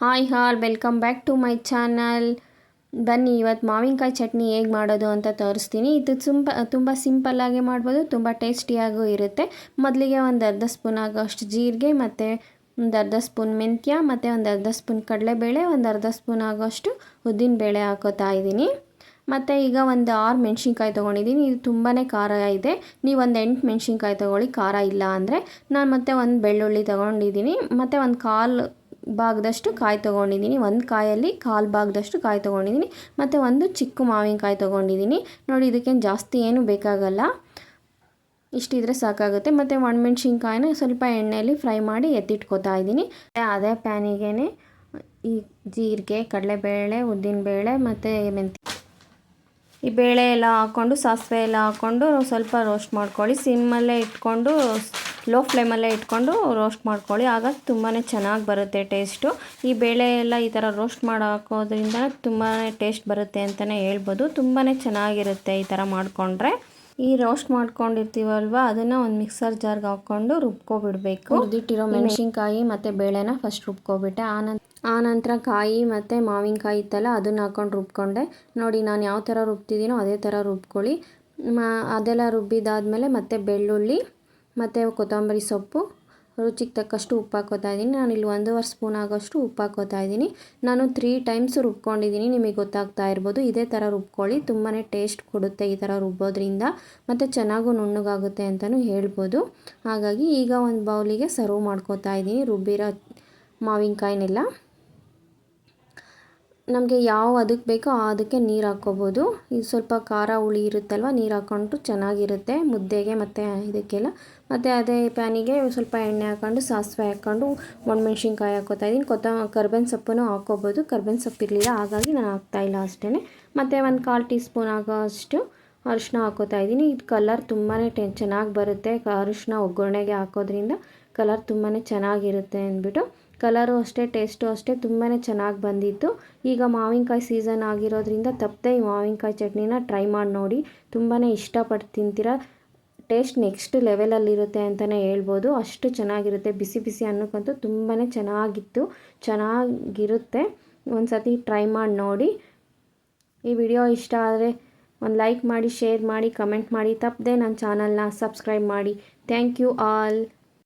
Hi all, welcome back to my channel. ಬನ್ನಿ ಇವತ್ತು ಮಾವಿನಕಾಯಿ ಚಟ್ನಿ ಹೇಗೆ ಮಾಡೋದು ಅಂತ ತೋರಿಸ್ತೀನಿ. ಇದು ತುಂಬ ತುಂಬ ಸಿಂಪಲ್ಲಾಗಿ ಮಾಡ್ಬೋದು, ತುಂಬ ಟೇಸ್ಟಿಯಾಗೂ ಇರುತ್ತೆ. ಮೊದಲಿಗೆ ಒಂದು ಅರ್ಧ ಸ್ಪೂನ್ ಆಗೋಷ್ಟು ಜೀರಿಗೆ, ಮತ್ತು ಒಂದು ಅರ್ಧ ಸ್ಪೂನ್ ಮೆಂತ್ಯ, ಮತ್ತು ಒಂದು ಅರ್ಧ ಸ್ಪೂನ್ ಕಡಲೆಬೇಳೆ, ಒಂದು ಅರ್ಧ ಸ್ಪೂನ್ ಆಗೋಷ್ಟು ಉದ್ದಿನಬೇಳೆ ಹಾಕೋತಾ ಇದ್ದೀನಿ. ಮತ್ತು ಈಗ ಒಂದು ಆರು ಮೆಣಸಿನ್ಕಾಯಿ ತೊಗೊಂಡಿದ್ದೀನಿ. ಇದು ತುಂಬಾ ಖಾರ ಇದೆ. ನೀವು ಒಂದು ಎಂಟು ಮೆಣಸಿನ್ಕಾಯಿ ತೊಗೊಳ್ಳಿ, ಖಾರ ಇಲ್ಲ ಅಂದರೆ. ನಾನು ಮತ್ತೆ ಒಂದು ಬೆಳ್ಳುಳ್ಳಿ ತೊಗೊಂಡಿದ್ದೀನಿ. ಮತ್ತು ಒಂದು ಕಾಲು ಭಾಗದಷ್ಟು ಕಾಯಿ ತೊಗೊಂಡಿದ್ದೀನಿ. ಒಂದು ಕಾಯಲ್ಲಿ ಕಾಲು ಭಾಗದಷ್ಟು ಕಾಯಿ ತೊಗೊಂಡಿದ್ದೀನಿ. ಮತ್ತು ಒಂದು ಚಿಕ್ಕ ಮಾವಿನಕಾಯಿ ತೊಗೊಂಡಿದ್ದೀನಿ. ನೋಡಿ, ಇದಕ್ಕೇನು ಜಾಸ್ತಿ ಏನು ಬೇಕಾಗಲ್ಲ. ಇಷ್ಟಿದ್ರೆ ಸಾಕಾಗುತ್ತೆ. ಮತ್ತು ಒಣಮೆಣ್ಸಿನ್ಕಾಯಿನ ಸ್ವಲ್ಪ ಎಣ್ಣೆಯಲ್ಲಿ ಫ್ರೈ ಮಾಡಿ ಎತ್ತಿಟ್ಕೋತಾ ಇದ್ದೀನಿ. ಅದೇ ಪ್ಯಾನಿಗೆ ಈ ಜೀರಿಗೆ, ಕಡಲೆಬೇಳೆ, ಉದ್ದಿನಬೇಳೆ ಮತ್ತು ಮೆಂತ್ಯ. ಈ ಬೇಳೆ ಎಲ್ಲ ಹಾಕ್ಕೊಂಡು ಸಾಸಿವೆ ಎಲ್ಲ ಹಾಕ್ಕೊಂಡು ಸ್ವಲ್ಪ ರೋಸ್ಟ್ ಮಾಡ್ಕೊಳ್ಳಿ. ಸಿಮ್ಮಲ್ಲೇ ಇಟ್ಕೊಂಡು ಲೋ ಫ್ಲೇಮಲ್ಲೇ ಇಟ್ಕೊಂಡು ರೋಸ್ಟ್ ಮಾಡ್ಕೊಳ್ಳಿ. ಆಗ ತುಂಬಾ ಚೆನ್ನಾಗಿ ಬರುತ್ತೆ ಟೇಸ್ಟು ಈ ಬೇಳೆ ಎಲ್ಲ ಈ ಥರ ರೋಸ್ಟ್ ಮಾಡಿ ಹಾಕೋದ್ರಿಂದ ತುಂಬಾ ಟೇಸ್ಟ್ ಬರುತ್ತೆ ಅಂತಲೇ ಹೇಳ್ಬೋದು. ತುಂಬಾ ಚೆನ್ನಾಗಿರುತ್ತೆ ಈ ಥರ ಮಾಡಿಕೊಂಡ್ರೆ. ಈ ರೋಸ್ಟ್ ಮಾಡ್ಕೊಂಡಿರ್ತೀವಲ್ವ ಅದನ್ನು ಒಂದು ಮಿಕ್ಸರ್ ಜಾರ್ಗೆ ಹಾಕ್ಕೊಂಡು ರುಬ್ಕೊಬಿಡಬೇಕು. ಹುರಿದಿಟ್ಟಿರೋ ಮೆಣಸಿನ್ಕಾಯಿ ಮತ್ತು ಬೇಳೆನ ಫಸ್ಟ್ ರುಬ್ಕೊಬಿಟ್ಟೆ. ಆನಂತರ ಆನಂತರ ಕಾಯಿ ಮತ್ತು ಮಾವಿನಕಾಯಿ ಇತ್ತಲ್ಲ ಅದನ್ನು ಹಾಕ್ಕೊಂಡು ರುಬ್ಕೊಂಡೆ. ನೋಡಿ ನಾನು ಯಾವ ಥರ ರುಬ್ತಿದ್ದೀನೋ ಅದೇ ಥರ ರುಬ್ಕೊಳ್ಳಿ. ಮಾ ಅದೆಲ್ಲ ರುಬ್ಬಿದಾದಮೇಲೆ ಮತ್ತೆ ಬೆಳ್ಳುಳ್ಳಿ ಮತ್ತು ಕೊತ್ತಂಬರಿ ಸೊಪ್ಪು, ರುಚಿಗೆ ತಕ್ಕಷ್ಟು ಉಪ್ಪು ಹಾಕೋತಾ ಇದ್ದೀನಿ. ನಾನು ಇಲ್ಲಿ ಒಂದೂವರೆ ಸ್ಪೂನ್ ಆಗೋಷ್ಟು ಉಪ್ಪು ಹಾಕೋತಾ ಇದ್ದೀನಿ. ನಾನು ತ್ರೀ ಟೈಮ್ಸ್ ರುಬ್ಕೊಂಡಿದ್ದೀನಿ. ನಿಮಗೆ ಗೊತ್ತಾಗ್ತಾ ಇರ್ಬೋದು, ಇದೇ ಥರ ರುಬ್ಕೊಳ್ಳಿ. ತುಂಬಾ ಟೇಸ್ಟ್ ಕೊಡುತ್ತೆ ಈ ಥರ ರುಬ್ಬೋದ್ರಿಂದ. ಮತ್ತು ಚೆನ್ನಾಗೂ ನುಣ್ಣಗಾಗುತ್ತೆ ಅಂತಲೂ ಹೇಳ್ಬೋದು. ಹಾಗಾಗಿ ಈಗ ಒಂದು ಬೌಲಿಗೆ ಸರ್ವ್ ಮಾಡ್ಕೋತಾ ಇದ್ದೀನಿ. ರುಬ್ಬಿರೋ ಮಾವಿನಕಾಯಿನೆಲ್ಲ. ನಮಗೆ ಯಾವ ಅದಕ್ಕೆ ಬೇಕೋ ಅದಕ್ಕೆ ನೀರು ಹಾಕ್ಕೋಬೋದು. ಇದು ಸ್ವಲ್ಪ ಖಾರ ಹುಳಿ ಇರುತ್ತಲ್ವ, ನೀರು ಹಾಕ್ಕೊಂಡು ಚೆನ್ನಾಗಿರುತ್ತೆ ಮುದ್ದೆಗೆ ಮತ್ತು ಇದಕ್ಕೆಲ್ಲ. ಮತ್ತು ಅದೇ ಪ್ಯಾನಿಗೆ ಸ್ವಲ್ಪ ಎಣ್ಣೆ ಹಾಕ್ಕೊಂಡು, ಸಾಸಿವೆ ಹಾಕ್ಕೊಂಡು, ಒಣಮೆಣ್ಸಿನ್ಕಾಯಿ ಹಾಕೋತಾ ಇದ್ದೀನಿ ಕೊತ್ತ, ಕರ್ಬೇವಿನ ಸೊಪ್ಪನ್ನು ಹಾಕ್ಕೋಬೋದು. ಕರ್ಬೇವಿನ ಸೊಪ್ಪು ಇರಲಿಲ್ಲ, ಹಾಗಾಗಿ ನಾನು ಹಾಕ್ತಾಯಿಲ್ಲ ಅಷ್ಟೇ ಮತ್ತು ಒಂದು ಕಾಲು ಟೀ ಸ್ಪೂನ್ ಆಗೋ ಅಷ್ಟು ಅರಿಶಿನ ಹಾಕೋತಾ ಇದ್ದೀನಿ ಇದು ಕಲರ್ ತುಂಬಾ ಟೆ, ಚೆನ್ನಾಗಿ ಬರುತ್ತೆ ಅರಿಶಿನ ಒಗ್ಗರಣೆಗೆ ಹಾಕೋದ್ರಿಂದ. ಕಲರ್ ತುಂಬಾ ಚೆನ್ನಾಗಿರುತ್ತೆ ಅಂದ್ಬಿಟ್ಟು ಕಲರು ಅಷ್ಟೇ, ಟೇಸ್ಟು ಅಷ್ಟೇ ತುಂಬಾ ಚೆನ್ನಾಗಿ ಬಂದಿತ್ತು. ಈಗ ಮಾವಿನಕಾಯಿ ಸೀಸನ್ ಆಗಿರೋದ್ರಿಂದ ತಪ್ಪದೆ ಈ ಮಾವಿನಕಾಯಿ ಚಟ್ನಿನ ಟ್ರೈ ಮಾಡಿ ನೋಡಿ. ತುಂಬಾ ಇಷ್ಟಪಟ್ಟು ತಿಂತೀರ. ಟೇಸ್ಟ್ ನೆಕ್ಸ್ಟ್ ಲೆವೆಲಲ್ಲಿರುತ್ತೆ ಅಂತಲೇ ಹೇಳ್ಬೋದು. ಅಷ್ಟು ಚೆನ್ನಾಗಿರುತ್ತೆ. ಬಿಸಿ ಬಿಸಿ ಅನ್ನಕ್ಕಂತೂ ತುಂಬಾ ಚೆನ್ನಾಗಿತ್ತು. ಚೆನ್ನಾಗಿರುತ್ತೆ. ಒಂದು ಸತಿ ಟ್ರೈ ಮಾಡಿ ನೋಡಿ. ಈ ವಿಡಿಯೋ ಇಷ್ಟ ಆದರೆ ಒಂದು ಲೈಕ್ ಮಾಡಿ, ಶೇರ್ ಮಾಡಿ, ಕಮೆಂಟ್ ಮಾಡಿ. ತಪ್ಪದೆ ನನ್ನ ಚಾನಲ್ನ ಸಬ್ಸ್ಕ್ರೈಬ್ ಮಾಡಿ. Thank you all.